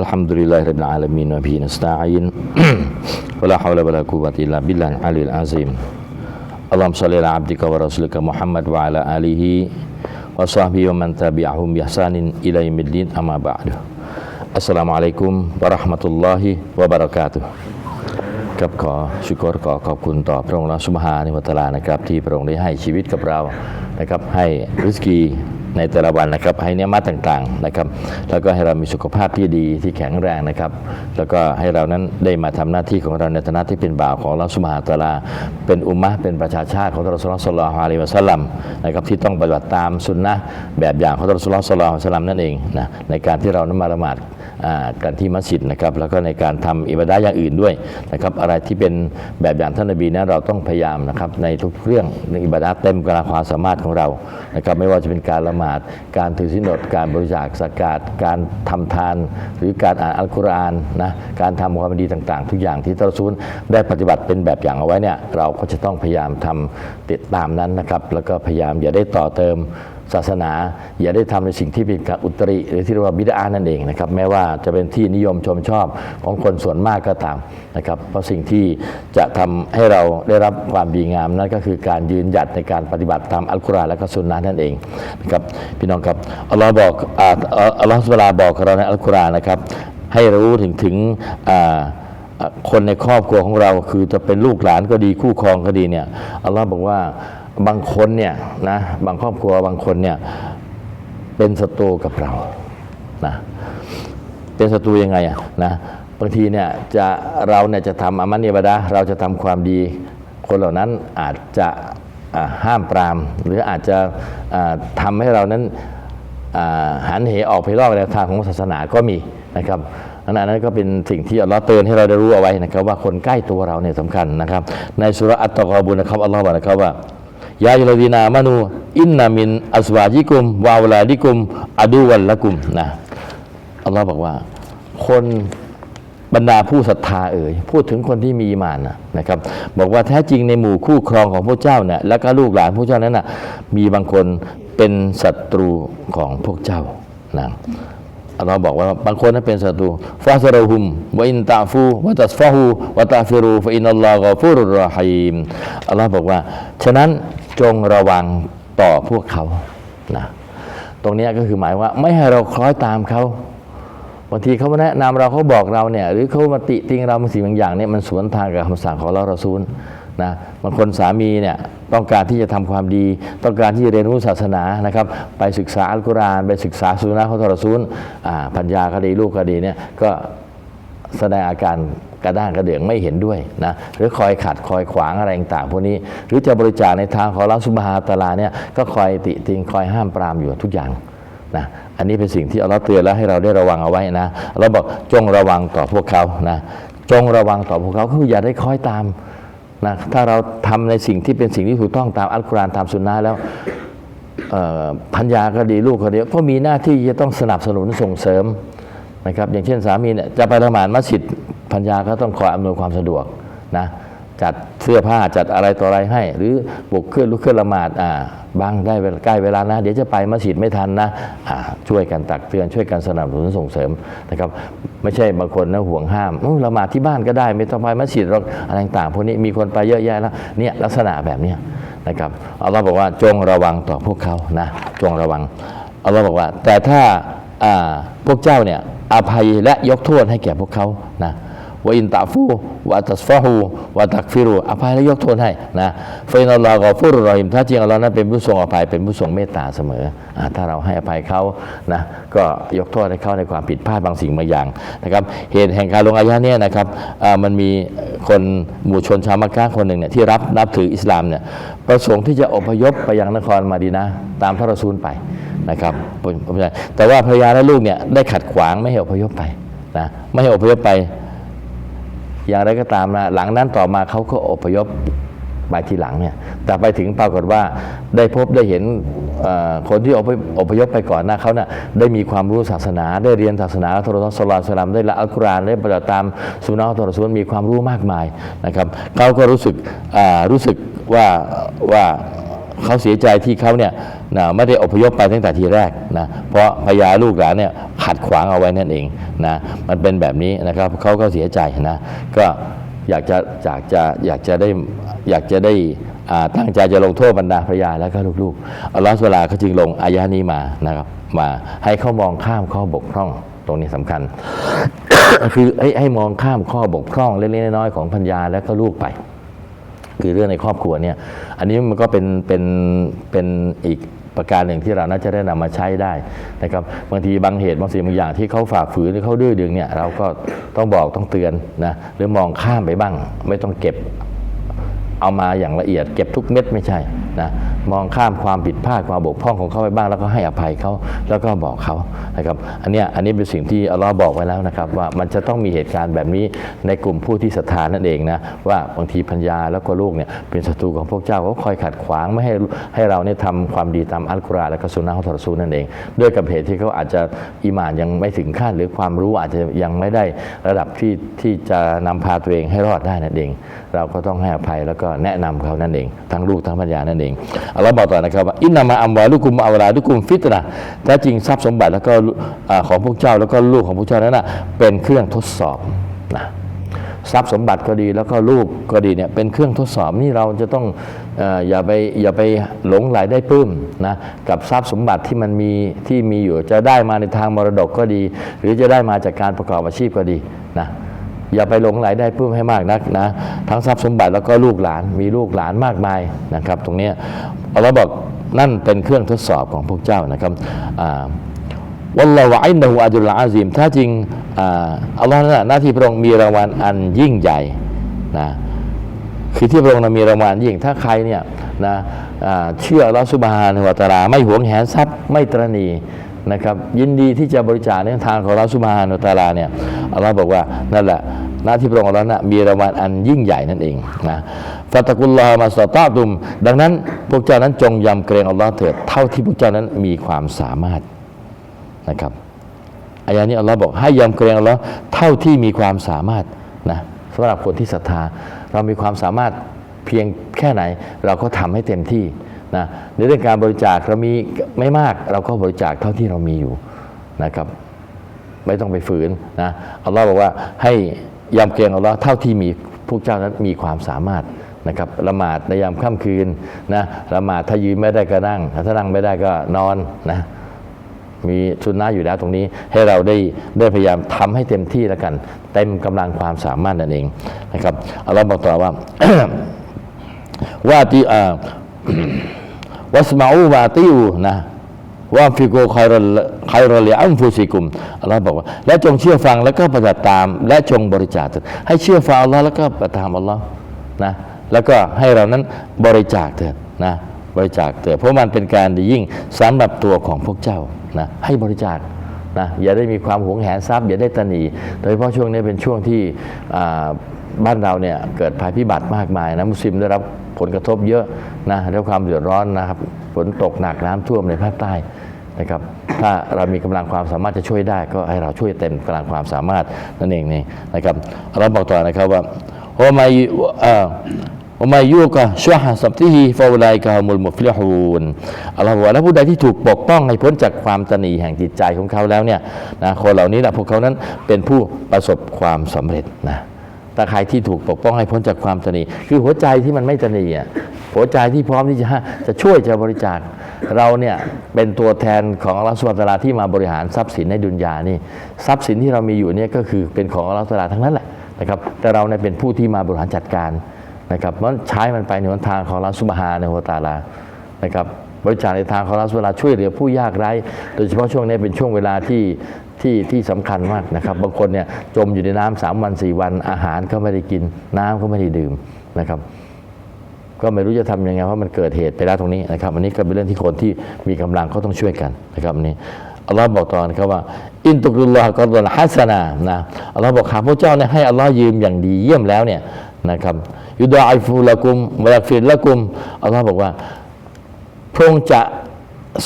Alhamdulillahirrabbilalamin Wa bihi nasta'in Wa la hawla wa la quwwata illa billah alil azim Allahumma salli ala abdika wa rasulika Muhammad wa ala alihi wa sahbihi wa man tabi'ahum bihsanin ila yaumiddin amma ba'du. Assalamualaikum warahmatullahi wabarakatuh. ครับขอชุกรขอขอบคุณต่อพระองค์ละสุบฮานิวัตลานะครับ ที่พระองค์ได้ให้ชีวิตกับเรานะครับ ให้ริสกี ในแต่ละวันนะครับ ให้เนื้อมาต่างๆนะครับ แล้วก็ให้เรามีสุขภาพที่ดีที่แข็งแรงนะครับ แล้วก็ให้เรานั้นได้มาทำหน้าที่ของเราในฐานะที่เป็นบ่าวของลอสุบฮาตะอาลา เป็นอุมมะเป็นประชาชาติของท่านรสุลลอฮ์ศ็อลลัลลอฮุอะลัยฮิวะซัลลัมนะครับที่ต้องปฏิบัติตามสุนนะแบบอย่างของท่านรสุลลอฮ์ศ็อลลัลลอฮุอะลัยฮิวะซัลลัมนั่นเองนะในการที่เรานั้นมาละหมาดกันที่มัสยิดนะครับแล้วก็ในการทำอิบาดะอย่างอื่นด้วยนะครับอะไรที่เป็นแบบอย่างท่านนบีนะเราต้องพยายามนะครับในทุกเรื่องในอิบาดะเต็มกำลังความสามารถของเรานะครับไม่ว่าจะเป็นการละหมาดการถือศีลอดการบริจาคสกาดการทำทาน หรือการอ่านอัลกุรอานนะการทำความดีต่างๆ ทุกอย่างที่ท่านรอซูลได้ปฏิบัติเป็นแบบอย่างเอาไว้เนี่ยเราก็จะต้องพยายามทำติดตามนั้นนะครับ แล้วก็พยายามอย่าได้ต่อเติม ศาสนา อย่าได้ทำในสิ่งที่เป็นการอุตริ หรือที่เรียกว่าบิดานั่นเองนะครับแม้ว่าจะเป็นที่นิยมชมชอบของคนส่วนมากก็ตามนะครับเพราะสิ่งที่จะทำให้เราได้รับความดีงามนั่นก็คือการยืนหยัดในการปฏิบัติตามอัลกุรอานและก็สุนนะนั่นเองนะครับพี่น้องครับอัลลอฮ์บอกอัลลอฮ์สุบฮานะลาบอกเราในอัลกุรอานนะครับให้รู้ถึงถึงคนในครอบครัวของเรา คือจะเป็นลูกหลานก็ดีคู่ครองก็ดีเนี่ยอัลลอฮ์บอกว่า บางคนเนี่ยนะบางครอบครัวบางคนเนี่ยเป็นศัตรูกับเรานะเป็นศัตรูยังไงอะนะบางทีเนี่ยจะเราเนี่ยจะทำอามันอิบดะเราจะทำความดี คนเหล่านั้นอาจจะห้ามปราม หรืออาจจะอ่าทำให้เรานั้นหันเหออกไปรอบแนวทางของศาสนาก็มีนะครับอันนั้นก็เป็นสิ่งที่อัลลอฮ์เตือนให้เราได้รู้เอาไว้นะครับว่าคนใกล้ตัวเราเนี่ยสำคัญนะครับ ในสุรอัตตะกอบุญนะครับอัลลอฮ์บอกนะครับว่า ยายุลดีนามานูอินนามินอัสวาจิกุม วาวลาดิกุมอดูวัลละกุมนะอัลลอฮ์บอกว่า คนบรรดาผู้ศรัทธาเอ่ยพูดถึงคนที่มีอีมานนะครับ บอกว่าแท้จริงในหมู่คู่ครองของพระเจ้าเนี่ยแล้วก็ลูกหลานพระเจ้านั้นนะมีบางคนเป็นศัตรูของพวกเจ้านะ อัลลอฮ์บอกว่าบางคนนั้นเป็นศัตรูฟาซารุฮุมวอินตาฟูวะตัสฟาฮูวะตาฟิรูฟอินัลลอฮ์กอฟูรุรอฮีมอัลลอฮ์บอกว่า ฉะนั้นจงระวังต่อพวกเขานะตรงนี้ก็คือหมายว่า ไม่ให้เราคล้อยตามเขาบางทีเขามาแนะนำเราเขาบอกเราเนี่ย หรือเขามาติติงเราบางสิ่งบางอย่างเนี่ยมันสวนทางกับคำสั่งของเราเราซูล นะบางคนสามีเนี่ยต้องการที่จะทำความดี ต้องการที่จะเรียนรู้ศาสนานะครับ ไปศึกษาอัลกุรอาน ไปศึกษาสุนนะของทรซูลอ่าพัญญาก็ดีลูกก็ดีเนี่ยก็แสดงอาการกระด้างกระเดื่องไม่เห็นด้วยนะหรือคอยขัดคอยขวางอะไรต่างพวกนี้ หรือจะบริจาคในทางของราสุบฮาฮูวะตาลาเนี่ยก็คอยติติงคอยห้ามปรามอยู่ทุกอย่างนะอันนี้เป็นสิ่งที่อัลลอฮ์เตือนแล้วให้เราได้ระวังเอาไว้นะเราบอกจงระวังต่อพวกเขานะจงระวังต่อพวกเขาคืออย่าได้คอยตาม นะถ้าเราทำในสิ่งที่เป็นสิ่งที่ถูกต้องตามอัลกุรอานตามสุนนะแล้วพัญญาก็ดีลูกก็ดีก็มีหน้าที่จะต้องสนับสนุนส่งเสริมนะครับอย่างเช่นสามีเนี่ยจะไปละหมาดมัสยิดพัญญาก็ต้องคอยอำนวยความสะดวกนะ จัดเสื้อผ้าจัดอะไรต่ออะไรให้ หรือบุกขึ้นลุกขึ้นละหมาดอ่าบางได้เวลาใกล้เวลานะ เดี๋ยวจะไปมัสยิดไม่ทันนะอ่าช่วยกันตักเตือนช่วยกันสนับสนุนส่งเสริมนะครับ ไม่ใช่บางคนนะห่วงห้ามละหมาดที่บ้านก็ได้ ไม่ต้องไปมัสยิดหรอกอะไรต่างพวกนี้มีคนไปเยอะแยะแล้วเนี่ยลักษณะแบบเนี้ยนะครับอัลลอฮ์บอกว่าจงระวังต่อพวกเขานะจงระวังอัลลอฮ์บอกว่า แต่ถ้าอ่าพวกเจ้าเนี่ยอภัยและยกโทษให้แก่พวกเขานะ วอินตาฟูวะตัสฟาฮูวะตักฟิรูอภัยและยกโทษให้นะฟอินัลลอฮกอฟูรุรรอฮิมถ้าจริงอัลลอฮ์นั้นเป็นผู้ทรงอภัยเป็นผู้ทรงเมตตาเสมออถ้าเราให้อภัยเขานะก็ยกโทษให้เขาในความผิดพลาดบางสิ่งบางอย่างนะครับเหตุแห่งการลงอายะเนี่ยนะครับมันมีคนหมู่ชนชาวมักกะคนหนึ่งเนี่ยที่รับนับถืออิสลามเนี่ยประสงค์ที่จะอพยพไปยังนครมาดีนะตามท่านรอซูลไปนะครับแต่ว่าภรรยาและลูกเนี่ยได้ขัดขวางไม่ให้อพยพไปนะไม่ให้อพยพไป อย่างไรก็ตามนะหลังนั้นต่อมาเขาก็อพยพไปทีหลังเนี่ยแต่ไปถึงปรากฏว่าได้พบได้เห็นคนที่อพยอพยพไปก่อนหน้าเขาเน่ะได้มีความรู้ศาสนา ได้เรียนศาสนาอัลลอฮฺสุลตสลามได้ละอัลกุรอานได้ปฏิบัติตามสุนนะอัลลอฮฺสุลมีความรู้มากมายนะครับเขาก็รู้สึกรู้สึกว่าว่า เขาเสียใจที่เขาเนี่ยนะไม่ได้อพยพไปตั้งแต่ทีแรกนะเพราะพญาลูกหลานเนี่ยขัดขวางเอาไว้นั่นเองนะมันเป็นแบบนี้นะครับเขาก็เสียใจนะก็อยากจะอยากจะอยากจะได้อยากจะได้อ่าตั้งใจจะลงโทษบรรดาพญาแล้วก็ลูกๆอัลลอฮฺสุลาเขาจึงลงอายะนี้มานะครับมาให้เขามองข้ามข้อบกพร่องตรงนี้สำคัญ คือให้ให้มองข้ามข้อบกพร่องเล็กๆน้อยๆของพัญญาและก็ลูกไป คือเรื่องในครอบครัวเนี่ยอันนี้มันก็เป็นเป็นเป็นอีกประการหนึ่งที่เราน่าจะได้นำมาใช้ได้นะครับบางทีบางเหตุบางสิ่งบางอย่างที่เขาฝ่าฝืนหรือเขาดื้อดึงเนี่ยเราก็ต้องบอกต้องเตือนนะหรือมองข้ามไปบ้าง ไม่ต้องเก็บ เอามาอย่างละเอียดเก็บทุกเม็ดไม่ใช่นะมองข้ามความผิดพลาดความบกพร่องของเขาไปบ้าง แล้วก็ให้อภัยเขาแล้วก็บอกเขานะครับอันนี้อันนี้เป็นสิ่งที่อัลลอฮ์บอกไว้แล้วนะครับ ว่ามันจะต้องมีเหตุการณ์แบบนี้ในกลุ่มผู้ที่ศรัทธานั่นเองนะว่าบางทีพัญญาแล้วก็ลูกเนี่ยเป็นศัตรูของพวกเจ้าเขาคอยขัดขวางไม่ให้ให้เราเนี่ยทำความดีตามอัลกุรอานและก็สุนนะของทรซูลนั่นเอง ด้วยกับเหตุที่เขาอาจจะอีหมานยังไม่ถึงขั้นหรือความรู้อาจจะยังไม่ได้ระดับที่ที่จะนำพาตัวเองให้รอดได้นั่นเองเราก็ต้องให้อภัยแล้วก็แนะนำเขานั่นเอง ทั้งลูกทั้งภรรยานั่นเองอัลลอฮ์บอกต่อนะครับว่าอินนามาอัมวาลุกุมอัวลาลุกุมฟิตนะแท้จริงทรัพย์สมบัติแล้วก็ของพวกเจ้าแล้วก็ลูกของพวกเจ้านั้นนะเป็นเครื่องทดสอบนะทรัพย์สมบัติก็ดีแล้วก็ลูกก็ดีเนี่ยเป็นเครื่องทดสอบนี่เราจะต้องอออย่าไปอย่าไปหลงไหลได้ปลื้มนะกับทรัพย์สมบัติที่มันมีที่มีอยู่จะได้มาในทางมรดกก็ดี หรือจะได้มาจากการประกอบอาชีพก็ดีนะ อย่าไปหลงไหลได้เพิ่มให้มากนักนะทั้งทรัพย์สมบัติแล้วก็ลูกหลานมีลูกหลานมากมายนะครับ ตรงนี้อัลลอฮ์บอกนั่นเป็นเครื่องทดสอบของพวกเจ้านะครับอ่าวัลลอฮฺอินนะฮูอัจุลอาซิมถ้าจริงอ่าอัลลอฮ์นั้นนะหน้าที่พระองค์มีรางวัลอันยิ่งใหญ่นะคือที่พระองค์มีรางวัลยิ่งถ้าใครเนี่ยนะอ่าเชื่ออัลอสุบฮานะฮูวตาลาไม่หวงแหนทรัพย์ไม่ตรณีนะครับยินดีที่จะบริจาคในทางของลอสุบฮานะฮูวตาลาเนี่ย อัลลอฮ์บอกว่านั่นแหละหน้าที่พระองค์ของเรานะมีรางวัลอันยิ่งใหญ่นั่นเองนะฟาตะกุลลอฮ์มาสตาตุม ดังนั้นพวกเจ้านั้นจงยำเกรงอัลลอฮ์เถิดเท่าที่พวกเจ้านั้นมีความสามารถนะครับอายานี้อัลลอฮ์บอกให้ยำเกรงอัลลอฮ์เท่าที่มีความสามารถนะสำหรับคนที่ศรัทธา เรามีความสามารถเพียงแค่ไหน เราก็ทำให้เต็มที่นะในเรื่องการบริจาคเรามีไม่มาก เราก็บริจาคเท่าที่เรามีอยู่นะครับ ไม่ต้องไปฝืนนะอัลลอฮ์บอกว่าให้ยำเกรงอัลลอฮ์เท่าที่มีพวกเจ้านั้นมีความสามารถนะครับละหมาดในยามค่ำคืนนะละหมาดถ้ายืนไม่ได้ก็นั่ง ถ้านั่งไม่ได้ก็นอนนะมีชุนนะอยู่แล้วตรงนี้ให้เราได้ได้พยายามทำให้เต็มที่แล้วกัน เต็มกำลังความสามารถนั่นเองนะครับอัลลอฮ์บอกต่อว่าว่าที่อ่าวัสมาอูวาติวนะ ว่าฟิโกคอยรคอยรเลียอัมฟูซิกุมอัลลอฮ์บอกว่า และจงเชื่อฟังแล้วก็ปฏิบัติตาม และจงบริจาคเถิดให้เชื่อฟังอัลลอฮ์แล้วก็ปฏิบัติตามอัลลอฮ์นะแล้วก็ให้เรานั้นบริจาคเถิดนะบริจาคเถิดเพราะมันเป็นการดียิ่งสำหรับตัวของพวกเจ้านะให้บริจาคนะอย่าได้มีความหวงแหนทรัพย์อย่าได้ตะหนีโดยเฉพาะช่วงนี้เป็นช่วงที่บ้านเราเนี่ยเกิดภัยพิบัติมากมายนะมุสลิมได้รับ ผลกระทบเยอะนะได้รับความเดือดร้อนนะครับฝนตกหนักน้ำท่วมในภาคใต้นะครับถ้าเรามีกำลังความสามารถจะช่วยได้ ก็ให้เราช่วยเต็มกำลังความสามารถนั่นเองนี่นะครับเราบอกต่อนะครับว่าโอมาอ่อโอมายุกะชัวฮะสับติฮีฟาวไลกะฮุมุลมุฟลิฮูนอัลลอฮฺบอกว่าและผู้ใดที่ถูกปกป้องให้พ้นจากความตนีแห่งจิตใจของเขาแล้วเนี่ยนะคนเหล่านี้แหละพวกเขานั้นเป็นผู้ประสบความสำเร็จนะ ถ้าใครที่ถูกปกป้องให้พ้นจากความตนีคือหัวใจที่มันไม่ตนีอะหัวใจที่พร้อมที่จะจะช่วยจะบริจาคเราเนี่ยเป็นตัวแทนของอัลลอฮฺสุบานะฮูวะตลาที่มาบริหารทรัพย์สินในดุนยานี่ทรัพย์สินที่เรามีอยู่เนี่ยก็คือเป็นของอัลลอฮฺสุบานะฮูวะตะอาลาทั้งนั้นแหละนะครับแต่เราเนี่ยเป็นผู้ที่มาบริหารจัดการนะครับเพราะฉะนั้นใช้มันไปในหนทางของอัลลอฮฺสุบฮานะฮูวตาลานะครับบริจาคในทางของอัลลอฮฺสุบฮานะฮูวะตะอาลาช่วยเหลือผู้ยากไร้ โดยเฉพาะช่วงนี้เป็นช่วงเวลาที่ ที่ที่สำคัญมากนะครับ บางคนเนี่ยจมอยู่ในน้ำสามวันสี่วัน อาหารก็ไม่ได้กิน น้ำก็ไม่ได้ดื่มนะครับ ก็ไม่รู้จะทำยังไงเพราะมันเกิดเหตุไปแล้วตรงนี้นะครับอันนี้ก็เป็นเรื่องที่คนที่มีกำลังเขาต้องช่วยกันนะครับอันนี้อัลลอฮ์บอกตอนครับว่าอินตุกรุลลอฮ์กอดลฮัสนานะอัลลอฮ์บอกหาพระเจ้าเนี่ยให้อัลลอฮ์ยืมอย่างดีเยี่ยมแล้วเนี่ยนะครับยุดาอิฟูละกุมวลักฟิละกุมอัลลอฮ์บอกว่าพระองค์จะ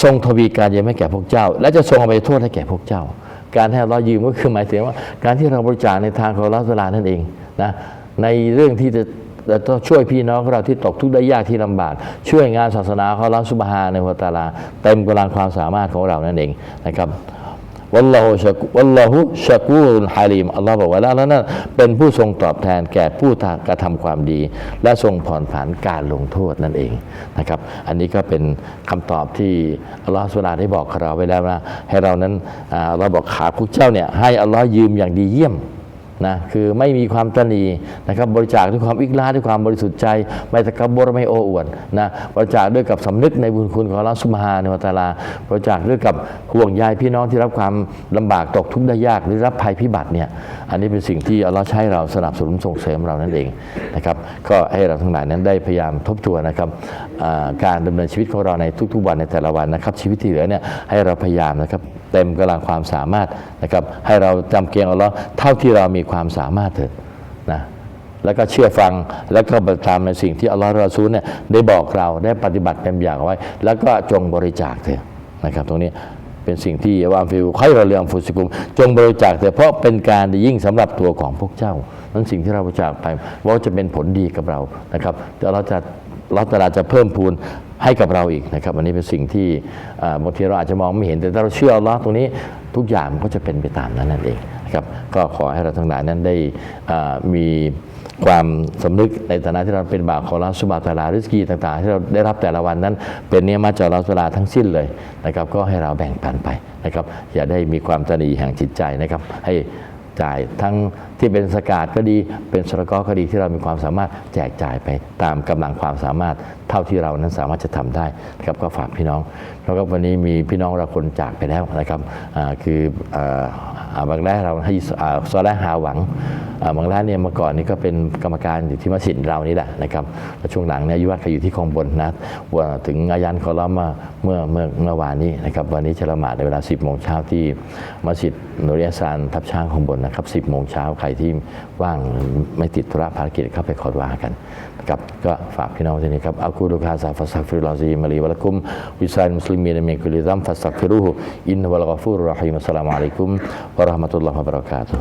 ทรงทวีการเยืมให้แก่พวกเจ้า และจะทรงอภัยโทษให้แก่พวกเจ้า การให้เรายืมก็คือหมายถึงว่า การที่เราบริจาคในทางของรัศดานั่นเองนะในเรื่องที่จะต้องช่วยพี่น้องของเราที่ตกทุกข์ได้ยากที่ลำบาก ช่วยงานศาสนาของเราสุบฮาในหัวตาลา เต็มกำลังความสามารถของเรานั่นเองนะครับ วัลลอฮุชักวัลลอฮุชักูรุนฮาลิมอัลลอฮ์บอกว่าแล้วนั้นเป็นผู้ทรงตอบแทนแก่ผู้กระทำความดี และทรงผ่อนผันการลงโทษนั่นเองนะครับ อันนี้ก็เป็นคำตอบที่อัลลอฮ์สุลาได้บอกเราไว้แล้วนะให้เรานั้นอ่าเราบอกขาพวกเจ้าเนี่ยให้อัลลอฮ์ยืมอย่างดีเยี่ยม นะคือไม่มีความตนีนะครับบริจาคด้วยความอิกลาด้วยความบริสุทธิ์ใจ ไม่ตะกบรไม่โอ้อวดนะบริจาคด้วยกับสำนึกในบุญคุณของอัลลอฮฺสุบฮานวตาลา บริจาคด้วยกับห่วงใยพี่น้องที่รับความลำบากตกทุกข์ได้ยากหรือรับภัยพิบัติเนี่ยอันนี้เป็นสิ่งที่อัลลอฮ์ใช้เราสนับสนุนส่งเสริมเรานั่นเองนะครับก็ให้เราทั้งหลายนั้นได้พยายามทบทวนนะครับการดำเนินชีวิตของเราในทุกๆวันในแต่ละวันนะครับชีวิตที่เหลือเนี่ยให้เราพยายามนะครับ เต็มกำลังความสามารถนะครับให้เราจำเกียงอัลลอฮ์เท่าที่เรามีความสามารถเถิดนะแล้วก็เชื่อฟังแล้วก็ปฏิบัติในสิ่งที่อัลลอฮ์รอซูลเนี่ยได้บอกเราได้ปฏิบัติเป็นอย่างไว้ แล้วก็จงบริจาคเถอะนะครับตรงนี้เป็นสิ่งที่วามฟิวค่อยเราเรื่องฟุสิกุม จงบริจาคเถอะเพราะเป็นการยิ่งสำหรับตัวของพวกเจ้า นั้นสิ่งที่เราบริจาคไปว่าจะเป็นผลดีกับเรานะครับเดี๋ยวเราจะเราตลาดจะเพิ่มพูน ให้กับเราอีกนะครับอันนี้เป็นสิ่งที่บางทีเราอาจจะมองไม่เห็นแต่ถ้าเราเชื่ออัลลอฮ์ตรงนี้ทุกอย่างมันก็จะเป็นไปตามนั้นนั่นเองนะครับก็ขอให้เราทั้งหลายนั้นได้มีความสำนึกในฐานะที่เราเป็นบ่าวของอัลลอฮ์สุบาตาลาริสกีต่างๆ ที่เราได้รับแต่ละวันนั้น เป็นเนียมาจากลลอฮ์สุบฮานะฮูวลาทั้งสิ้นเลยนะครับก็ให้เราแบ่งปันไปนะครับอย่าได้มีความตนีแห่งจิตใจนะครับให้จ่ายทั้งที่เป็นสกาดก็ดีเป็นสระกอก็ดีที่เรามีความสามารถแจกจ่ายไปตามกำลังความสามารถ ท่าที่เรานั้นสามารถจะทำได้นะครับก็ฝากพี่น้อง แล้วก็วันนี้มีพี่น้องเราคนจากไปแล้วนะครับคืออาบางแรกเราให้อ่าซอแลฮาหวังบางแรกเนี่ยเมื่อก่อนนี่ก็เป็นกรรมการอยู่ที่มัสยิดเรานี่แหละนะครับแล้วช่วงหลังเนี่ยยุวัฒน์อยู่ที่คลองบนนะว่าถึงอายันคอลัมมาเมื่อเมื่อเมื่อวานนี้นะครับวันนี้จะละหมาดในเวลา 10โมงเช้าที่มัสยิดนุริยซานทับช้างของบนนะครับ10โมงเช้าใครที่ว่างไม่ติดธุระภารกิจเข้าไปขอดวากัน ครับก็ฝากพี่น้องที่นี่ครับอัลกุลุคาซาฟัสซักฟิรุลลอฮซีมาลีวะลักุมวิซัยมุสลิมีนมินคุลิซัมฟัสซักฟิรุฮุอินนะวัลกอฟูรุรรหีมอัสสลามุอะลัยกุมวะเราะห์มะตุลลอฮ์วะบะเราะกาตุฮ์